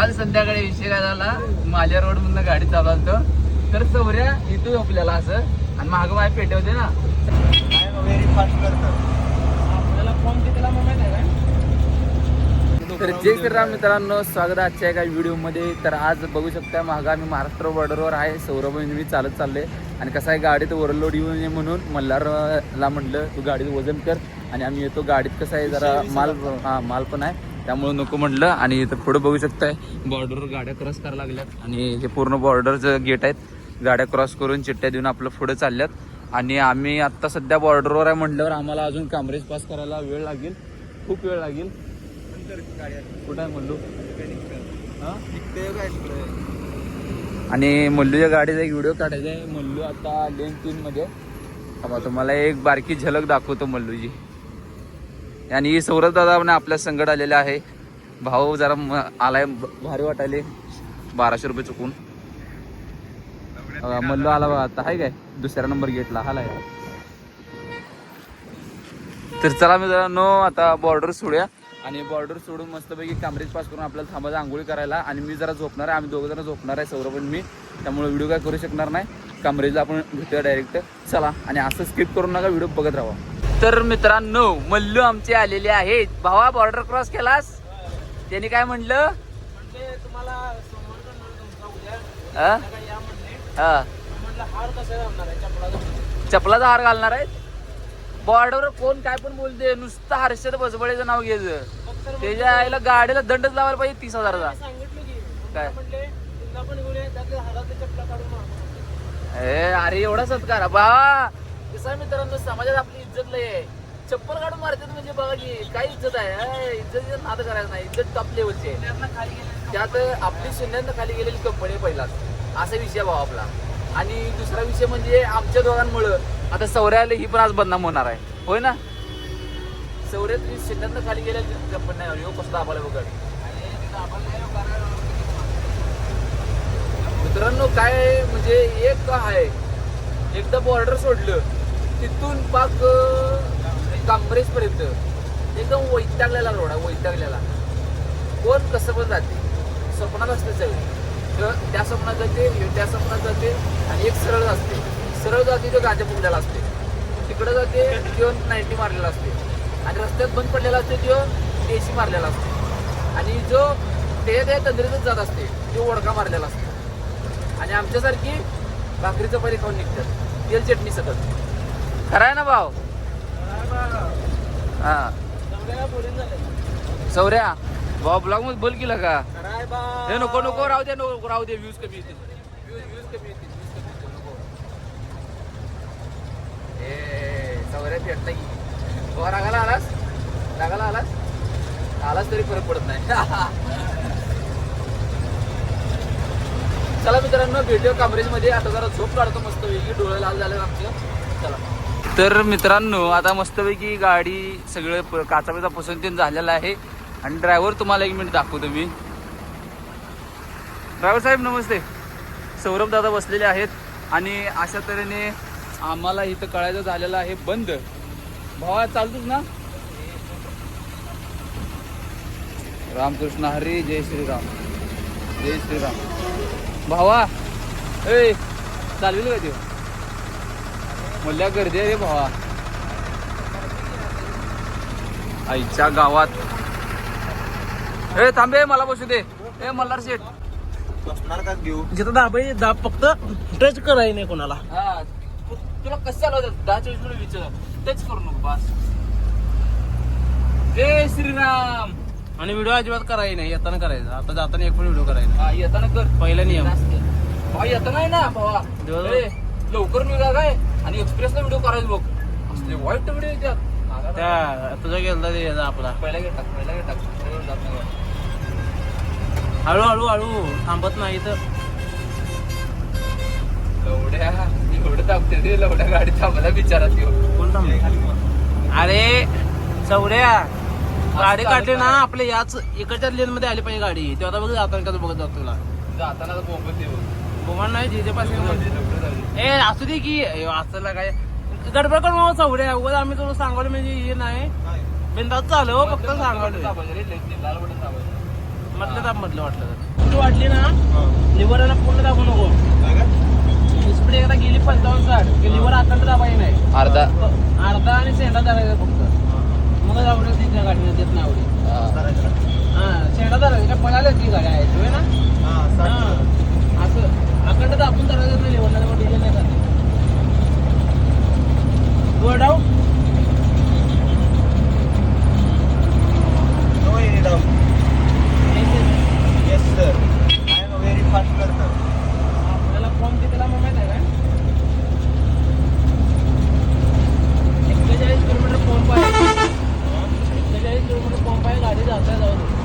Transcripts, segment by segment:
काल संध्याकाळी विषय काय झाला माझ्या रोड मधनं गाडी चालवतो तर चौऱ्या इथं झोपलेला असं. आणि मागं माय पेटे होते ना व्हेरी फास्ट आपल्याला तर जय श्रीराम मित्रांनो स्वागत आजच्या एका व्हिडिओमध्ये तर आज बघू शकता मागं आम्ही महाराष्ट्र बॉर्डरवर आहे. सौरभ मी चालत चालले आणि कसं आहे गाडीत ओव्हरलोड येऊ नये म्हणून मल्हारला म्हटलं तू गाडीत वजन कर. आणि आम्ही येतो. गाडीत कसं आहे जरा माल हा माल पण आहे. त्यामुळे नको म्हटलं आणि इथं पुढं बघू शकताय. बॉर्डरवर गाड्या क्रॉस करायला लागल्यात. आणि हे पूर्ण बॉर्डरचं गेट आहेत. गाड्या क्रॉस करून चिठ्ठ्या देऊन आपलं पुढं चालल्यात. आणि आम्ही आत्ता सध्या बॉर्डरवर आहे म्हटल्यावर आम्हाला अजून कामरेज पास करायला वेळ लागेल. खूप वेळ लागेल. कुठं आहे मल्लू? आणि मल्लूच्या गाडीचा एक व्हिडिओ काढायचा आहे. मल्लू आता लेन तीन मध्ये. तुम्हाला एक बारकी झलक दाखवतो मल्लूजी आणि सौरभ दादा पण आपल्या संकट आलेले आहे. भाऊ जरा म- आलाय भारी वाटायले. बाराशे रुपये चुकून. मल्लो आला आता आहे काय? दुसऱ्या नंबर गेटला आलाय. तर चला मी जरा नो आता बॉर्डर सोडूया. आणि बॉर्डर सोडून मस्तपैकी कामरेज पास करून आपल्याला थांबायचं आंघोळी करायला. आणि मी जरा झोपणार आहे आम्ही दोघं जण झोपणार आहे सौरभ आणि मी. त्यामुळे व्हिडिओ काय करू शकणार नाही. कामरेजला आपण भेटूया डायरेक्ट चला आणि असं स्किप करून नका व्हिडिओ बघत राहा. तर मित्रांनो मल्लू आमचे आलेले आहेत. भावा बॉर्डर क्रॉस केलास? त्यांनी काय म्हणलं? म्हणजे चपलाचा हार. घालणार आहेत? बॉर्डरवर कोण काय पण बोलते नुसतं हर्षद बसबळेचं नाव घ्यायचं. त्याच्या आईला गाडीला दंडच लावायला पाहिजे तीस हजाराचा. काय? अरे एवढा सत्कार कसं आहे मित्रांनो समाजात आपली इज्जत लय आहे. चप्पल काढून मारतात म्हणजे बघा की काय इज्जत आहे? इज्जत नाद करायचं नाही. इज्जत टॉप लेवलची आहे. त्यात आपली शून्यानं खाली गेलेली कंपनी पहिलाच. असा विषय भाऊ आपला. आणि दुसरा विषय म्हणजे आमच्या दोघांमुळं आता सौर्याला ही पण आज बदनाम होणार आहे. होय ना? सौर्य तुम्ही शून्यानं खाली गेलेली कंपनी नाही हो कसं दाबाला बघा. मित्रांनो काय म्हणजे एक आहे. एकदा बॉर्डर सोडलं. तिथून पाक कांबरेजपर्यंत. एकदम वैतागलेला रोड आहे वैतागलेला. कोण कसं पण जाते. स्वप्नात असते सगळे. तर त्या स्वप्नात जाते त्या स्वप्नात जाते आणि एक सरळ असते. सरळ जाते तर गांजा फुगलेला असते. तिकडं जाते किंवा नाईन्टी मारलेला असते. आणि रस्त्यात बंद पडलेला असते तो देशी मारलेला असते. आणि जो ते त्या तंद्रीतच जात असते तो ओडका मारलेला असतो. आणि आमच्यासारखी भाकरीचं पाणी खाऊन निघतात. तेल चटणी सतत. खरं आहे ना भाऊ? हा. सगळ्या बोलून झाले भाऊ ब्लॉगमध्ये बोल केलं का हे नको नको राहू दे नको राहू दे व्ह्यूज कमी येतील. व्ह्यूज नको ए सौर्या भेटता की हो रागाला आलास? रागाला आलास? आलास तरी फरक पडत नाही. चला मित्रांनो भेटूया कामरेजमध्ये आता जरा झोप काढतो मस्त वेगळी डोळे लाल झाले आमचं. चला. तर मित्रांनो आता मस्तपैकी गाडी सगळं प- काचा पसंतीन झालेला आहे. आणि ड्रायव्हर तुम्हाला एक मिनिट दाखवतो मी. ड्रायव्हर साहेब नमस्ते. सौरभ दादा बसलेले आहेत. आणि अशा तऱ्हेने आम्हाला इथं कळायचं झालेलं आहे बंद. भावा चालतोच ना? रामकृष्ण हरी जय श्रीराम. जय श्रीराम. भावा ए चालवेल का ते? म्हणल्या गर्दी आहे रे भावा. आईच्या गावात. ए थांबे मला बसू दे. ए मल्हार शेठ. बसणार का घेऊ? जिथं दाबाई दाब फक्त टच कराय नाही कोणाला. हा. तु- तुला कसं चालवतात दहा चोवीस मिनिट विचार तेच करू नको बस. जय श्रीराम. आणि व्हिडिओ अजिबात करायची नाही येताना करायचं. आता जाताना एक पण व्हिडिओ करायचा हा येताना कर. पहिला नियम. भावा येताना आहे ना भावा. दिवस- ए, लवकर निघा काय? आणि एक्सप्रेसला व्हिडिओ करायचं बघ. असले वाईट व्हिडिओ येतात त्या तुझा गेलता ते याचा आपला. पहिला गेट टाक पहिला गेट टाक जात नाही. हळू हळू हळू. थांबत नाही तर लवड्या एवढं दाबते ते लवड्या गाडी कोण थांबलं? अरे चौऱ्या गाडी काढली ना आपल्या याच इकडच्या लेन मध्ये आली पाहिजे गाडी. तेव्हा बघ जाताना कसं बघत जातो तुला. जाताना बोंबत येऊ गुमान नाही जिथे पासून. ए असू दे की ए, असं काय गडबड करून मला चौऱ्या. उगाच आम्ही तुला सांगायला म्हणजे हे नाही. बिंदात चालू हो, फक्त दाबायचं दाबायचं. म्हटलं दाब म्हटलं वाटलं तर. तू वाटली ना लिव्हरला पूर्ण दाबू नको. स्पीड एकदा गेली पंचावन्न साठ. की लिव्हर अखंड दाबाई नाही. अर्धा. अर्धा आणि सेंडा धरायचा फक्त. मग आवडेल तिच्या गाडीने देत नाही आवडेल हा. सेंडा धरायचा काय पळाल्या ती गाडी आहे होय ना हा. असं अखंड दाबून धरायचं नाही लिव्हरला मग डिझेल नाही जाते तू doubt yes sir I am very fast करतात आपल्याला फॉर्म कितीला मग माहिती आहे काय एक्केचाळीस किलोमीटर पंप आहे एक्केचाळीस किलोमीटर पंप आहे गाडी जाता जाऊ दे.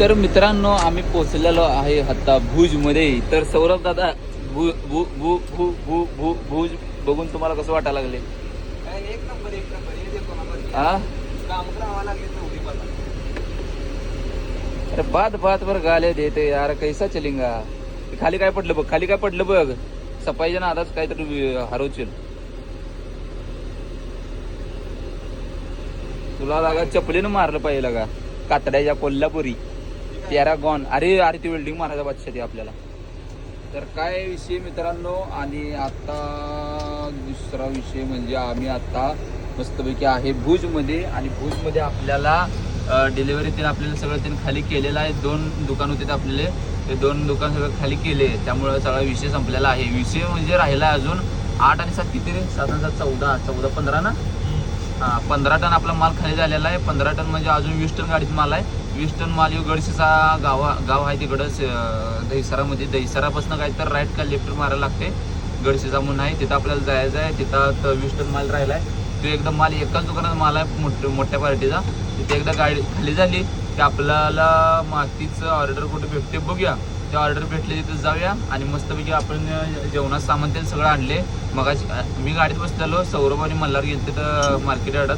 तर मित्रांनो आम्ही पोहोचलेलो आहे आता भुजमध्ये. तर सौरभ दादा भू भू भू भू भू भू भुज बघून तुम्हाला कसं वाटायला लागले? एक नंबर एक नंबर. हे काम करावं लागेल अरे बात बात वर गाले देते यार कैसा चलेंगा? खाली काय पडलं बघ खाली काय पडलं बघ. सफाईच्या नादाच काहीतरी वि- हरवशील तुला लागा चपलीनं मारलं पाहिजे का कातड्याच्या कोल्हापुरी. तेरा गॉन अरे अरे ती वेल्डिंग मारायचा बादशाह ती आपल्याला. तर काय विषय मित्रांनो? आणि आता दुसरा विषय म्हणजे आम्ही आता मस्तपैकी आहे भुजमध्ये. आणि भुजमध्ये आपल्याला डिलिव्हरी ते आपल्याला सगळं त्यांनी खाली केलेलं आहे. दोन दुकान होते आपल्याला. ते दोन दुकान सगळं खाली केले. त्यामुळं सगळा विषय संपलेला आहे. विषय म्हणजे राहिला आहे अजून आठ आणि सात किती रे? सात आणि सात चौदा. चौदा पंधरा ना? हा पंधरा टन आपला माल खाली झालेला आहे. पंधरा टन म्हणजे अजून वीस टन गाडीचा माल आहे. वीस मालिव माल येऊ गडशीचा गावा गाव आहे तिकडं दहिसरामध्ये. दहिसरापासून काय तर राईट का लेफ्ट मारायला लागते. गडशीचा म्हणून आहे. तिथं आपल्याला जायचं आहे. तिथं त- माल राहिला आहे तो एकदम माल एकाच दुकानात माल आहे. मोठ मोठ्या पार्टीचा. तिथे एकदा गाडी खाली झाली. की आपल्याला मातीचं ऑर्डर कुठे भेटते बघूया. ते ऑर्डर भेटले तिथं जाऊया. आणि मस्तपैकी आपण जेवणाचं सामान ते सगळं आणले. मग मी गाडीत बसलेलो. सौरभ आणि मल्हार गेले तर मार्केट यार्डात.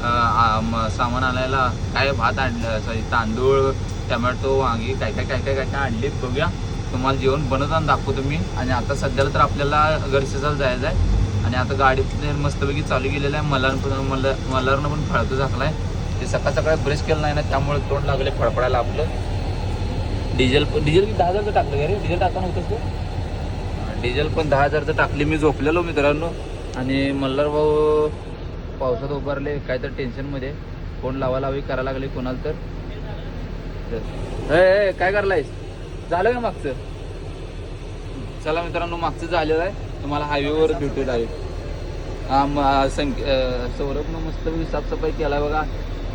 सामान आणायला काय भात आणलं? सॉरी तांदूळ टमॅटो वांगी काय काय काय काय काय काय आणलीत? बघूया. तुम्हाला जेवण बनवताना दाखवतो मी. आणि आता सध्याला तर आपल्याला गरजेचं जायचं आहे आणि आता गाडीत मस्तपैकी चालू गेलेलं आहे. मल्हार पण मल्हार मल्हारनं पण फळतो झाकलाय ते सकाळ सकाळी ब्रश केलं नाही ना त्यामुळे तोंड लागले फडफडायला आपलं डिझेल पण डिझेल किती? दहा हजारचं टाकलं का रे डिझेल टाका नव्हतं तू डिझेल पण दहा हजारचं टाकली. मी झोपलेलो मित्रांनो. आणि मल्हार भाऊ पावसात उभारले काय तर टेन्शनमध्ये कोण लावा लावी करायला लागले कोणाला तर. हे काय करलायस झालं का मागचं? चला मित्रांनो मागचं झालेलं आहे. तुम्हाला हायवेवर भेटू आहे हा संक सौरभनं मस्तपैकी साफसफाई केला बघा.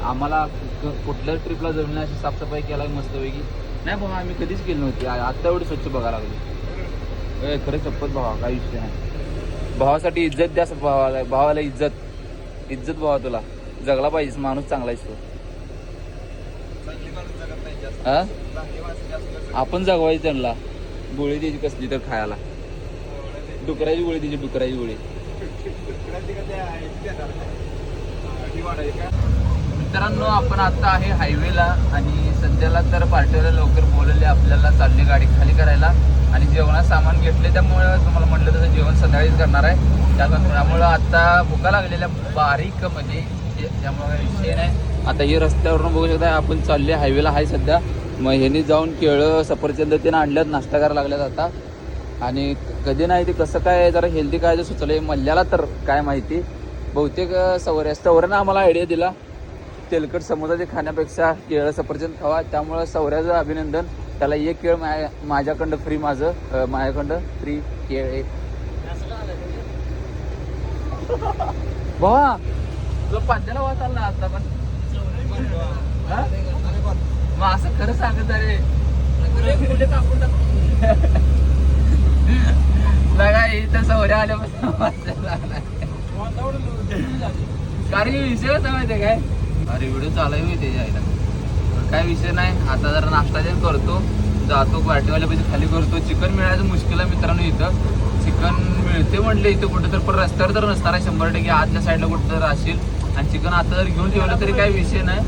आम्हाला क- कुठल्या ट्रिपला जमीन अशी साफसफाई केला मस्तपैकी. नाही भाऊ आम्ही कधीच केली नव्हती. आत्ता एवढी स्वच्छ बघायला लागली. ए खरं शपथ भावा काही विषय नाही. भावासाठी इज्जत द्या भावाला भावाला इज्जत. इज्जत भावा तुला. जगला पाहिजेस माणूस चांगला आहेस तू. हा? आपण जगवायची त्यांना. गोळी द्यायची कसली तर खायला. डुकराची गोळी द्यायची डुकराची गोळी? मित्रांनो आपण आता आहे हायवेला आणि सध्याला तर पार्टीला लवकर बोलवले आपल्याला चालली गाडी खाली करायला. आणि जेवणात सामान घेतले त्यामुळे तुम्हाला म्हटलं तसं जेवण संध्याकाळीच करणार आहे. त्यामुळं आता भुका लागलेल्या बारीक म्हणजे मध्ये त्यामुळे विषय नाही. आता हे रस्त्यावरून बघू शकता आपण चालले हायवेला आहे सध्या. मग ह्यांनी जाऊन केळं सफरचंद ते आणल्यात नाश्ता करायला लागल्यात आता. आणि कधी नाही ते कसं काय जरा हेल्दी काय जे सुचलं मल्ल्याला तर काय माहिती. बहुतेक सवऱ्या सवऱ्यानं आम्हाला आयडिया दिला. तेलकट समुद्राचे खाण्यापेक्षा केळं सफरचंद खावा. त्यामुळं सवऱ्याचं अभिनंदन. त्याला एक केळ माझ्याकडं फ्री माझं. माझ्याकडं फ्री केळ आहे. भावा. तुला पांद्याला वाच आला ना आता पण. हा? मग असं खरं सांगत अरे लगा इथं आल्यापासून. कारण की विषय होता माहितीये काय? अरे व्हिडिओ चालाय मी त्याच्या आईला काय विषय नाही आता जरा नाश्ता करतो. जातो पार्टीवाल्या पैसे खाली करतो. चिकन मिळायचं मुश्किल आहे मित्रांनो इथं. चिकन मिळते म्हणले इथं कुठं तर पण रस्त्यावर तर नसणार आहे शंभर टक्के. आतल्या साईडला कुठं तर असेल. आणि चिकन आता जर घेऊन ठेवलं तरी काही विषय नाही.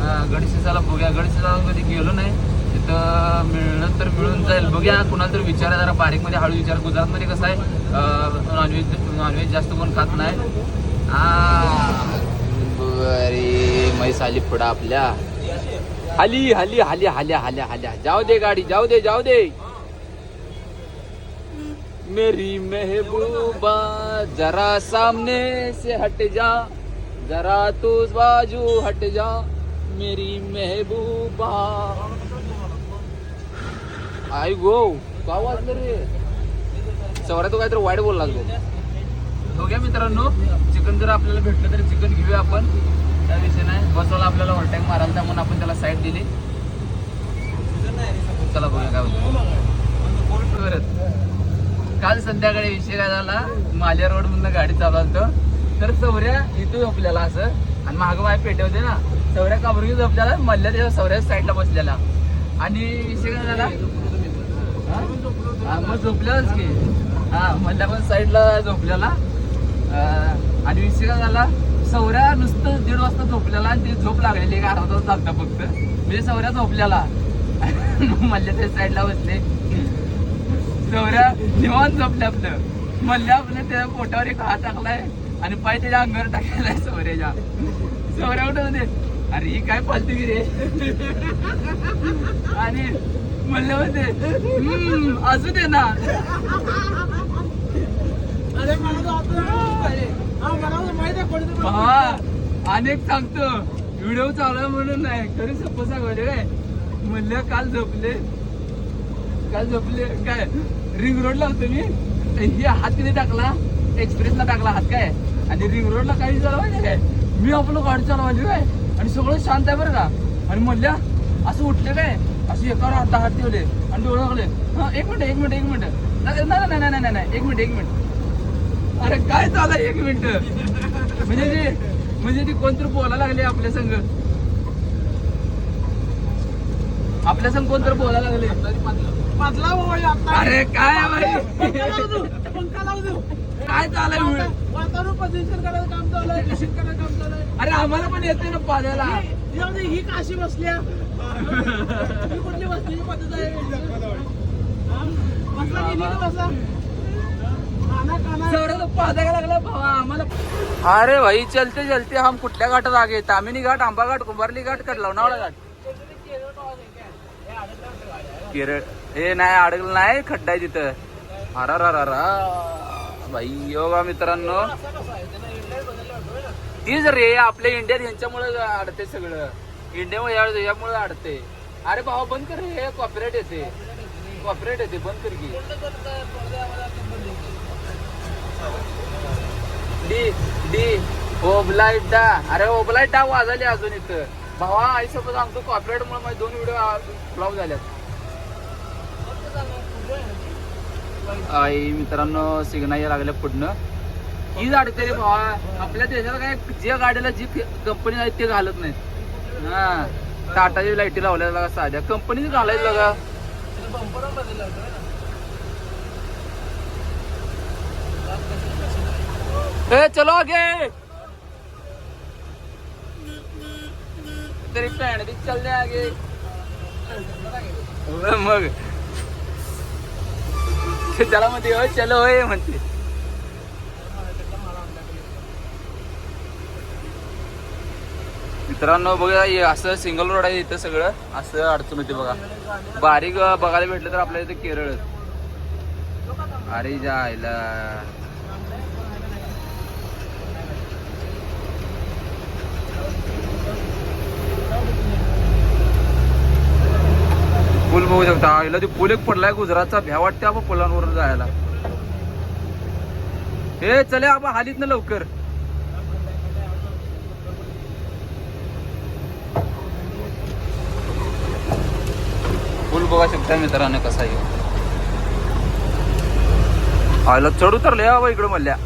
हा, गडशिसाला बघूया. गडशिसाला कधी गेलो नाही. तिथं मिळणं तर मिळून जाईल. बघूया कुणाला तर विचारा जरा. बारीकमध्ये हळू विचार. गुजरातमध्ये कसं आहे? नॉनव्हेज नॉनव्हेज जास्त कोण खात नाही. बरे म्हैस आली पुढं आपल्या. हाली हाली हाली हाल्या हाल्या हाल्या जाऊ दे गाडी जाऊ दे जाऊ दे। मेरी महबूबा जरा सामने से हट जा, जरा तू बाजू हट जा, मेरी महबूबा। आई गो का वाजलं रे। चौऱ्या तो काहीतरी वाईट बोलला तो बघूया मित्रांनो, चिकन जर आपल्याला भेटलं तर चिकन घेऊया आपण. त्या विषय नाही बसवाला आपल्याला ओव्हरटाईम मारायला त्या म्हणून आपण त्याला साईड दिली. चला बघूया काय होतं परत काल संध्याकाळी विषय काय झाला? माल्या रोड मधनं गाडी चालवतो तर चौऱ्या इथं झोपलेला असं. आणि मागं माय पेटे होते ना. चौऱ्या काबरून झोपलेला मल्ल्या त्याच्या चौऱ्या साईडला बसलेला. आणि विषय काय झाला? मग झोपल्यालाच की. हा मल्ल्या पण साईडला झोपलेला. आणि विषय काय झाला? सौऱ्या नुसतं दीड वाजता झोपलेला आणि ती झोप लागलेली एक अर्धा तास चालतं फक्त. म्हणजे सौऱ्या झोपलेला. मल्ल्या त्या साईडला बसले. सवऱ्या निवांत झोपले आपलं. मल्ल्या आपलं त्या पोटावर एक हात टाकलाय आणि पाय त्याच्या अंगावर टाकलेलाय आहे सवऱ्या चौऱ्या उठत अरे ही काय फालतू रे? आणि म्हणले होते "हम्म, असू दे ना. अनेक सांगतो व्हिडिओ चालू आहे म्हणून नाही खरी सप्प सांगले काय? म्हणलं काल झोपले. काल झोपले काय? रिंग रोडला होतो मी. ही हात किती टाकला? एक्सप्रेसला टाकला हात काय? आणि रिंग रोडला काही झालं माहिती काय? मी आपलं गाडी चालवायची काय? आणि सगळं शांत आहे बरं का? आणि म्हणल्या असं उठले काय? असं एकावर हात हात ठेवले आणि डोळे लागले हा एक मिनिट एक मिनिट एक मिनिट. नाही नाही नाही नाही एक मिनिट एक मिनिट. अरे काय चालय एक मिनिट. म्हणजे ती म्हणजे ती कोणतरी बोलायला लागले आपल्या संग? आपल्या संग कोणतरी बोलायला लागले? मधला बाबा हे अरे काय देऊ. काय चालय व्हिडिओ? वातावरण प्रदूषण करायचं काम चालू आहे दूषित करायचं काम चालू आहे. अरे आम्हाला पण येते ना पाजायला ही- ही जाऊ दे, ही काशी बसल्या ही कुठली बसण्याची पद्धत आहे. हा? बसला की काना काना चौऱ्याचा पाजायला लागला भावा आम्हाला अरे भाई चलते चलते. हम कुठल्या घाटात आगे? तामिनी घाट आंबा घाट कुंभारली घाट का लोणावळा घाट? केरळ. हे नाही अडकलं नाही खड्डा आहे तिथं. अरा रा रा रा भाई योगा मित्रांनो. तीच रे आपल्या इंडियात ह्यांच्यामुळे अडते सगळं. इंडियामुळे यामुळे अडते अरे भावा बंद कर हे कॉपरेट येते. कॉपरेट येते बंद कर की. डी डी ओबलाईट डा अरे ओबलाईट डा वाजली अजून इथं. भावा आई सोबत सांगतो कॉपरेट मुळे माझे दोन व्हिडिओ ब्लॉक झाल्यात. आई मित्रांनो सिग्नल या लागल्या पुढनं. ही अडते रे भावा आपल्या देशात काय जे गाडीला जी कंपनी आहे ते घालत नाहीत. हा. टाटाची लाईटी लावल्या लागा साध्या. कंपनीच घालायचं लागा ए चलो आगे। तेरी भैन दी चल आगे। मग। त्याला म्हणते होय चलो होय म्हणते। मित्रांनो बघा असं सिंगल रोड आहे इथं सगळं. असं अडचण होती बघा. बारीक बघायला भेटलं तर आपल्या इथे केरळ अरे जायला. पूल बघू शकता. आईला ते पूल एक पडलाय गुजरातचा. भ्या वाटते आपण पुलांवर जायला. हे चले आपण हालीत ना लवकर. पूल बघा शकता मित्रांनो कसा येऊ आयला चढ उतरले बाबा इकडं म्हणल्या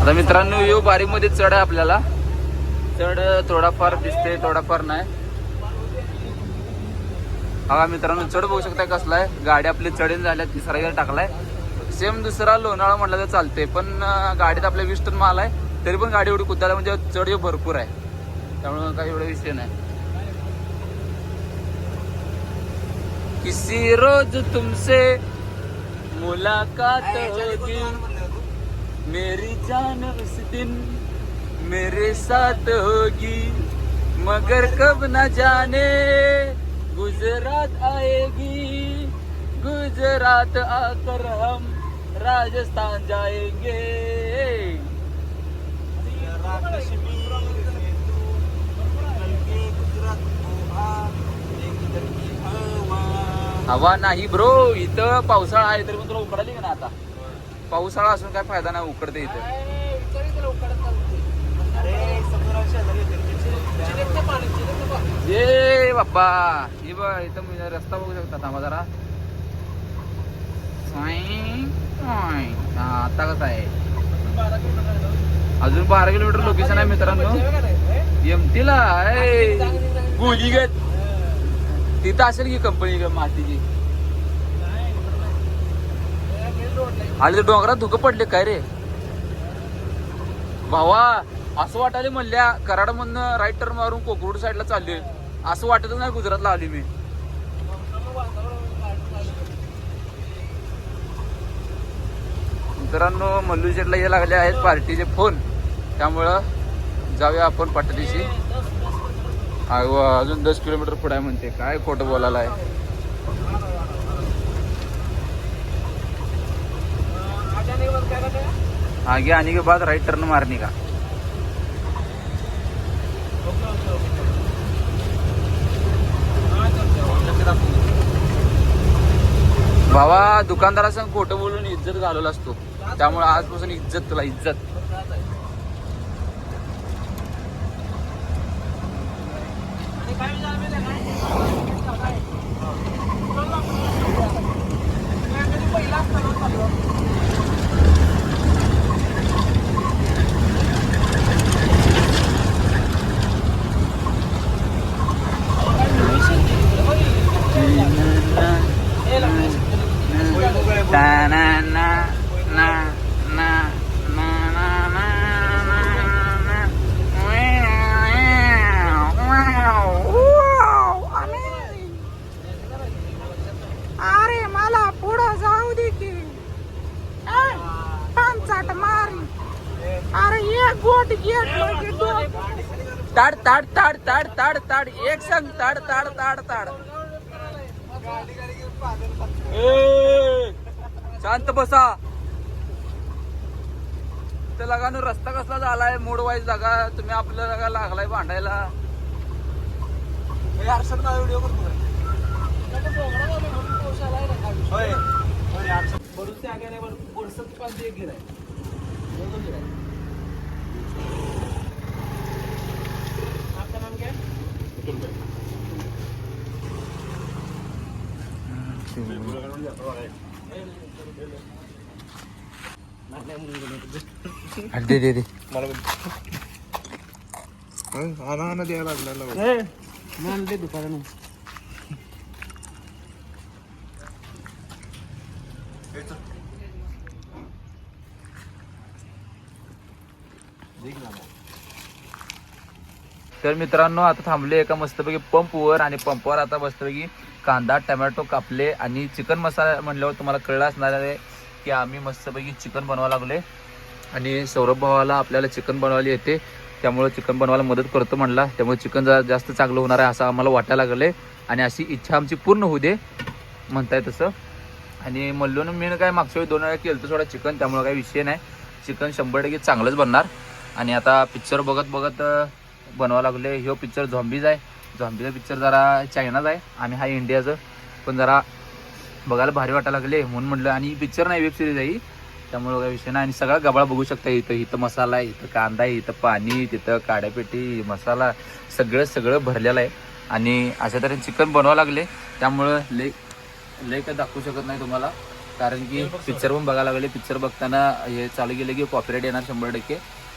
आता मित्रांनो यो बारीकमध्ये चढ आहे आपल्याला. चढ थोडाफार दिसते थोडाफार नाही. हा मित्रांनो चढ बघू शकता कसला आहे. गाडी आपली चढीन झाल्या तिसरा गेअर टाकलाय. सेम दुसरा लोणावळा म्हटलं तर चालते पण गाडीत आपल्या वीस टन माल आहे तरी पण गाडी एवढी कुदायला म्हणजे चढ भरपूर आहे. त्यामुळे काही एवढा विषय नाही. किसी रोज तुमसे मुलाकात होगी. मेरी जान उस दिन मेरे साथ होगी, मगर कब न जाने। गुजरात आएगी, गुजरात आकर हम राजस्थान जाएँगे। हवा नाही ब्रो, इथं पावसाळा आहे, तरी पण तुला उकडाली का ना आता? पावसाळा असून काय फायदा नाही उकडते इथं. ये बाप्पा. हे बघ इथं मी रस्ता बघू शकता. थांबा जरा. हा आता कसा आहे? अजून बारा किलोमीटर लोकेशन आहे मित्रांनो. एमटीला गोली गत तिथं असेल की कंपनी मातीची? आले तर डोंगरात धुकं पडले काय रे? भावा असं वाटायला म्हणल्या कराडमधनं राईट टर्न मारून कोकरूड साईडला चालले असं वाटतच नाही गुजरातला आली मी. मित्रांनो मल्लू शेटला हे लागले आहेत पार्टीचे फोन. त्यामुळं जाऊया आपण पाटलीशी अजून दस किलोमीटर पुढे म्हणते. काय खोटं बोलायला आहे आगे आने के बाद राइट टर्न मारने का। भावा दुकानदारासंग खोटं बोलून इज्जत घालवला असतो त्यामुळे आजपासून इज्जत तुला इज्जत Ta-na-na, na, na, na, na, na, na, na. Wow, amazing. अरे मला पुढं जाऊ दे की ए, पांचाट मारी अरे एक गोट घेतलं की दोन ताड ताड ताड ताड एक संग ताड ताड ताड ताड. शांत बसा. तर लगानो रस्ता कसला झालाय? मूड वाईज जागा तुम्ही आपल्या जागा लागलाय भांडायला. व्हिडिओ करतो होय दे दे दे आणा आणा द्यायला तर मित्रांनो आता थांबले एका मस्तपैकी पंपवर आणि पंपवर आता मस्तपैकी कांदा टमॅटो कापले आणि चिकन मसाला म्हणल्यावर तुम्हाला कळलं असणार आहे की आम्ही मस्तपैकी चिकन बनवायला लागले आणि सौरभ भावाला आपल्याला चिकन बनवायला येते. त्यामुळे चिकन बनवायला मदत करतो म्हणला. त्यामुळे चिकन जा जास्त चांगलं होणार आहे असं आम्हाला वाटायला लागले आणि अशी इच्छा आमची पूर्ण होऊ दे म्हणताय तसं. आणि मल्लून मी काय मागच्या वेळी दोन वेळा केलं थोडा चिकन त्यामुळे काही विषय नाही. चिकन शंभर टक्के चांगलंच बनणार. आणि आता पिक्चर बघत बघत बनवा बनवावं लागले ह्यो पिक्चर झॉम्बीज आहे. झॉम्बीचा पिक्चर जरा चायनाचा आहे आणि हा इंडियाचं पण जरा बघायला भारी वाटायला लागले म्हणून म्हटलं. आणि पिक्चर नाही वेब सिरीज आहे त्यामुळं काही विषय नाही. आणि सगळा गबाळ बघू शकता इथं. इथं मसाला आहे इथं कांदा आहे इथं पाणी तिथं काड्यापेटी मसाला. सगळं सगळं भरलेलं आहे. आणि अशा तऱ्हेने चिकन बनवावं लागले. त्यामुळं ले लय काय दाखवू शकत नाही तुम्हाला. कारण की पिक्चर पण बघायला लागले. पिक्चर बघताना हे चालू गेलं की कॉपीराईट येणार शंभर टक्के.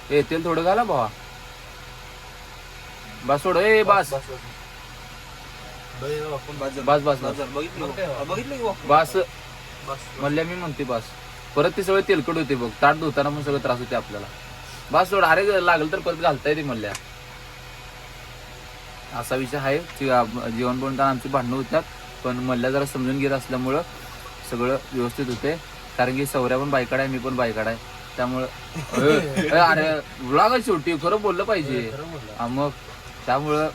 हे थोडं घाला भावा. बस सोड ए बस. बस बस. बस बघितलं बघितलं की बस. म्हणल्या मी म्हणते बस. परत ते सगळं तेलकट होते बघ. ताट धुताना पण सगळं त्रास होते आपल्याला. बस सोड अरे लागलं तर परत घालता येते म्हणल्या. असा विषय आहे. जेवण बनवताना आमची भांडणं होतात. पण मल्ल्या जरा समजून घेत असल्यामुळं सगळं व्यवस्थित होते. कारण की सौर्या पण बायकाड आहे मी पण बायकाड आहे. त्यामुळं अरे व्लॉग शेवटी खरं बोललं पाहिजे. मग त्यामुळं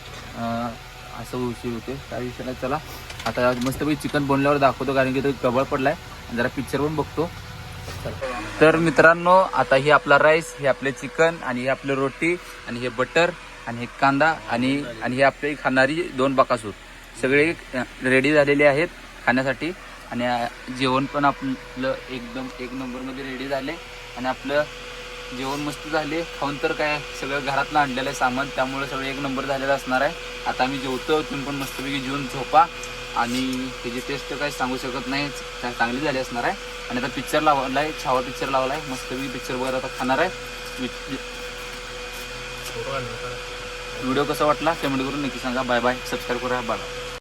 असं उशीर होते त्या विषयाला चला. आता मस्तपैकी चिकन बनल्यावर दाखवतो कारण की तो कबळ पडलाय. जरा पिक्चर पण बघतो. तर मित्रांनो आता हे आपला राईस हे आपले चिकन आणि हे आपले रोटी आणि हे बटर आणि हे कांदा आणि आणि हे आपले खाणारी दोन बकासूर. सगळे रेडी झालेले आहेत खाण्यासाठी. आणि जेवण पण आपलं एकदम एक नंबरमध्ये रेडी झाले. आणि आपलं जेवण मस्त झाले. खाऊन तर काय सगळं घरातलं आणलेलं आहे सामान त्यामुळे सगळं एक नंबर झालेलं असणार आहे. आता आम्ही जेवतो तुम्ही पण मस्तपैकी जेवून झोपा. आणि त्याची टेस्ट काय सांगू शकत नाही चांगली झाली असणार आहे. आणि आता पिक्चर लावलाय छावा पिक्चर लावलाय. मस्तपैकी पिक्चर वगैरे आता खाणार आहे. व्हिडिओ कसा वाटला? कमेंट करून नक्की सांगा. बाय बाय सबस्क्राईब करा. बाय